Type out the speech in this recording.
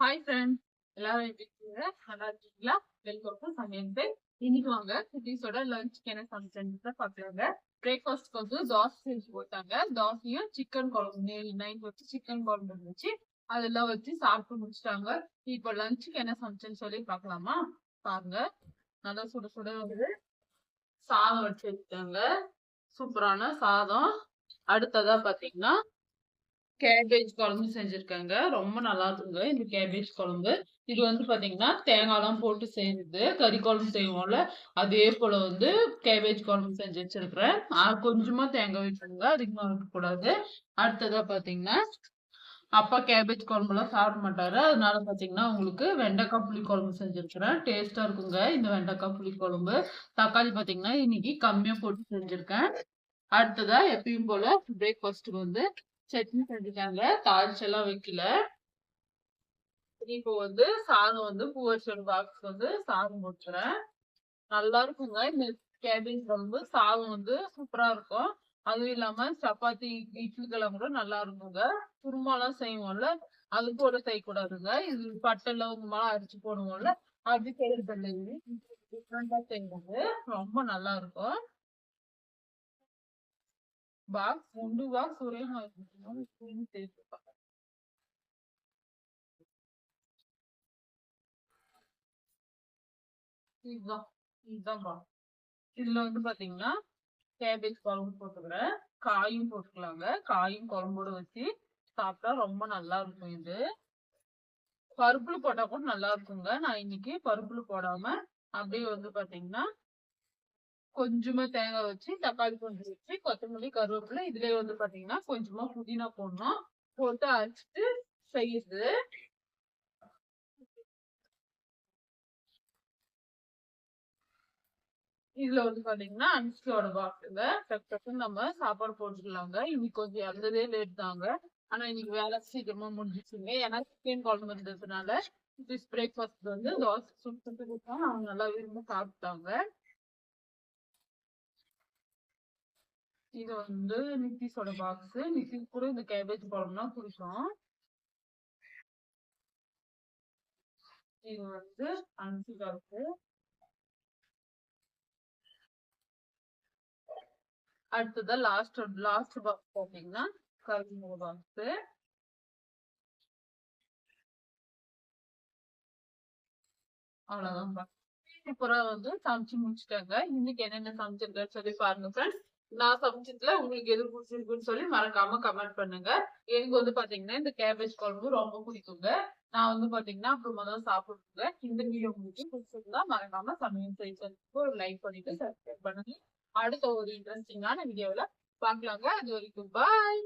Hi friends எல்லாரும் எப்படி இருக்கீங்க? நல்லா இருக்கீங்களா? வெல்கம் டு சமையல் பேர் இன்னைக்கு வாங்க குட்டீஸோட லஞ்சுக்கு என்ன சமைச்சேன்னு பார்க்கலாங்க. பிரேக்ஃபாஸ்ட்க்கு வந்து தோசை செஞ்சு போட்டாங்க. தோசையும் சிக்கன் குழம்பு நைட் வச்சு சிக்கன் குழம்பு இருந்துச்சு. அதெல்லாம் வச்சு சாப்பிட்டு முடிச்சிட்டாங்க. இப்போ லஞ்சுக்கு என்ன சமைச்சேன்னு சொல்லி பார்க்கலாமா? பாருங்க. நல்லா சுட சுட வந்து சாதம் வச்சு வச்சுட்டாங்க சூப்பரான சாதம். அடுத்ததா பாத்தீங்கன்னா கேபேஜ் குழம்பு செஞ்சிருக்காங்க. ரொம்ப நல்லா இருக்குங்க இந்த கேபேஜ் குழம்பு. இது வந்து பாத்தீங்கன்னா தேங்காய்லாம் போட்டு செய்யுது கறி குழம்பு செய்வோம்ல அதே போல வந்து கேபேஜ் குழம்பு செஞ்சு வச்சிருக்கிறேன். கொஞ்சமாக கொஞ்சமா தேங்காய் வச்சுருங்க அதிகமா வைக்கக்கூடாது. அடுத்ததா பாத்தீங்கன்னா அப்பா கேபேஜ் குழம்புலாம் சாப்பிட மாட்டாரு. அதனால பாத்தீங்கன்னா உங்களுக்கு வெண்டைக்காய் புளி குழம்பு செஞ்சிருக்கிறேன். டேஸ்டா இருக்குங்க இந்த வெண்டைக்காய் புளி குழம்பு. தக்காளி பாத்தீங்கன்னா இன்னைக்கு கம்மியா போட்டு செஞ்சுருக்கேன். அடுத்ததா எப்பயும் போல பிரேக்ஃபாஸ்ட்டுக்கு வந்து சட்னி செஞ்சுட்டாங்க தாளிச்செல்லாம் வைக்கல. இப்போ வந்து சாதம் வந்து பூவச்சோட பாக்ஸ் வந்து சாதம் போட்டுறேன். நல்லா இருக்குங்க. இந்த கேபேஜ் குழம்பு சாதம் வந்து சூப்பரா இருக்கும். அதுவும் இல்லாம சப்பாத்தி இட்லிக்கெல்லாம் கூட நல்லா இருக்குங்க. குருமாலாம் செய்வோம்ல. அது கூட செய்யக்கூடாதுங்க. இது பட்டை லவங்கமெல்லாம் அரைச்சு போடுவோம்ல. அப்படி செய்யறது இல்லை டிஃப்ரெண்டா செய்வாங்க ரொம்ப நல்லா இருக்கும். பாக்ஸ் உண்டு பாக்ஸ் ஒரே மாதிரி இதுதான் இதுதான் பாக்ஸ் இதுல வந்து பாத்தீங்கன்னா கேபேஜ் குழம்பு போட்டுக்கிறேன் காயும் போட்டுக்கலாங்க. காயும் குழம்போட வச்சு சாப்பிட்டா ரொம்ப நல்லா இருக்கும் இது. பருப்புல போட்டா கூட நல்லா இருக்குங்க. நான் இன்னைக்கு பருப்புல போடாம அப்படியே வந்து பாத்தீங்கன்னா கொஞ்சமா தேங்காய் வச்சு தக்காளி கொஞ்சம் வச்சு கொத்தமல்லி கருவேப்பிலை இதுலயே வந்து பாத்தீங்கன்னா கொஞ்சமா புதினா போடணும். போட்டு அரைச்சிட்டு செய்யுது. இதுல வந்து பாத்தீங்கன்னா அன்சியோட வாக்குங்க டக்கு டக்குன்னு நம்ம சாப்பாடு போட்டுக்கலாங்க. இன்னைக்கு கொஞ்சம் இறந்ததே லேட் தாங்க. ஆனா இன்னைக்கு வேலை சீக்கிரமா முடிஞ்சிச்சுங்க ஏன்னா சிக்கன் குழம்பு இருந்ததுனால பிரேக்ஃபாஸ்ட் வந்து தோசை சுட்டு சுட்டு கொடுத்தா அவங்க நல்லா விரும்பி சாப்பிட்டாங்க. இது வந்து நித்திஷோட பாக்ஸ் நித்திஷ் கூட இந்த கேபேஜ் குழம்புனா பிடிக்கும் இது வந்து அன்சிகாவுக்கு அடுத்ததா லாஸ்ட் லாஸ்ட் பாக்ஸ் பாத்தீங்கன்னா கரும்பு பாக்ஸ் அவ்வளவுதான். பாக்ஸ் சூப்பரா வந்து சமைச்சு முடிச்சிட்டாங்க. இன்னைக்கு என்னென்ன சமைச்சிருக்கேன்னு சொல்லி பாருங்க ஃப்ரெண்ட்ஸ் நான் சமைச்சதுல உங்களுக்கு எது பிடிச்சிருக்குன்னு சொல்லி மறக்காம கமெண்ட் பண்ணுங்க. எனக்கு வந்து பாத்தீங்கன்னா இந்த கேபேஜ் குழம்பு ரொம்ப பிடிக்குங்க. நான் வந்து பாத்தீங்கன்னா அப்புறமா தான் சாப்பிடுங்க இந்த வீடியோ உங்களுக்கு பிடிச்சிருந்தா மறக்காம சமையல் செய்யறதுக்கு ஒரு லைக் பண்ணிட்டு சப்ஸ்கிரைப் பண்ணுங்க. அடுத்த ஒரு இன்ட்ரெஸ்டிங்கான வீடியோல பாக்கலாங்க அது வரைக்கும் பாய்